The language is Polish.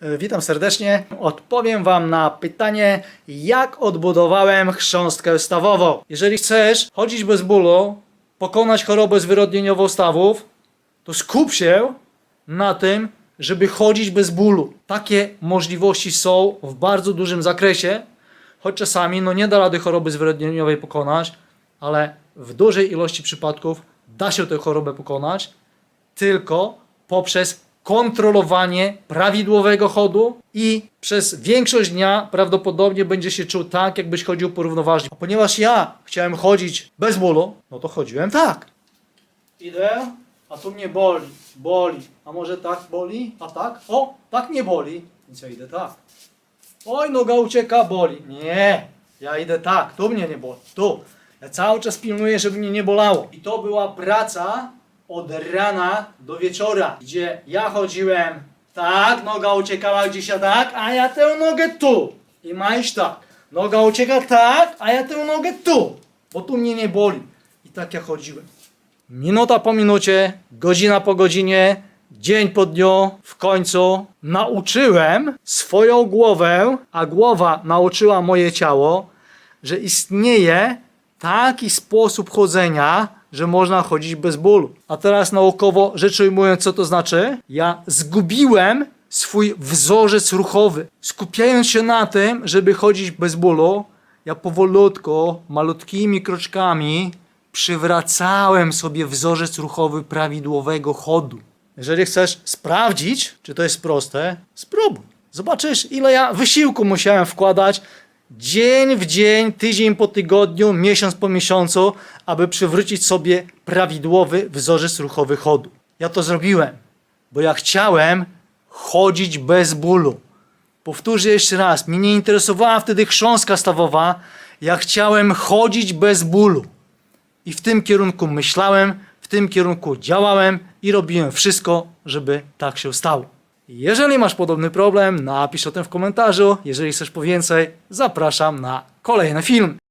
E, Witam serdecznie. Odpowiem Wam na pytanie, jak odbudowałem chrząstkę stawową. Jeżeli chcesz chodzić bez bólu, pokonać chorobę zwyrodnieniową stawów, to skup się na tym, żeby chodzić bez bólu. Takie możliwości są w bardzo dużym zakresie, choć czasami no nie da rady choroby zwyrodnieniowej pokonać, ale w dużej ilości przypadków da się tę chorobę pokonać tylko poprzez kontrolowanie prawidłowego chodu i przez większość dnia prawdopodobnie będzie się czuł tak, jakbyś chodził porównoważnie. A ponieważ ja chciałem chodzić bez bólu, no to chodziłem tak. Idę, a tu mnie boli, boli. A może tak boli? A tak? O, tak nie boli. Więc ja idę tak. Oj, noga ucieka, boli. Nie, ja idę tak, tu mnie nie boli, tu. Ja cały czas pilnuję, żeby mnie nie bolało. I to była praca od rana do wieczora, gdzie ja chodziłem tak, noga uciekała gdzieś ja tak, a ja tę nogę tu. I masz tak, noga ucieka tak, a ja tę nogę tu, bo tu mnie nie boli. I tak ja chodziłem. Minuta po minucie, godzina po godzinie, dzień po dniu, w końcu nauczyłem swoją głowę, a głowa nauczyła moje ciało, że istnieje taki sposób chodzenia, że można chodzić bez bólu. A teraz naukowo rzecz ujmując, co to znaczy? Ja zgubiłem swój wzorzec ruchowy. Skupiając się na tym, żeby chodzić bez bólu, ja powolutku, malutkimi kroczkami przywracałem sobie wzorzec ruchowy prawidłowego chodu. Jeżeli chcesz sprawdzić, czy to jest proste, spróbuj. Zobaczysz, ile ja wysiłku musiałem wkładać dzień w dzień, tydzień po tygodniu, miesiąc po miesiącu, aby przywrócić sobie prawidłowy wzorzec ruchowy chodu. Ja to zrobiłem, bo ja chciałem chodzić bez bólu. Powtórzę jeszcze raz, mnie nie interesowała wtedy chrząstka stawowa, ja chciałem chodzić bez bólu. I w tym kierunku myślałem, w tym kierunku działałem i robiłem wszystko, żeby tak się stało. Jeżeli masz podobny problem, napisz o tym w komentarzu. Jeżeli chcesz po więcej, zapraszam na kolejny film.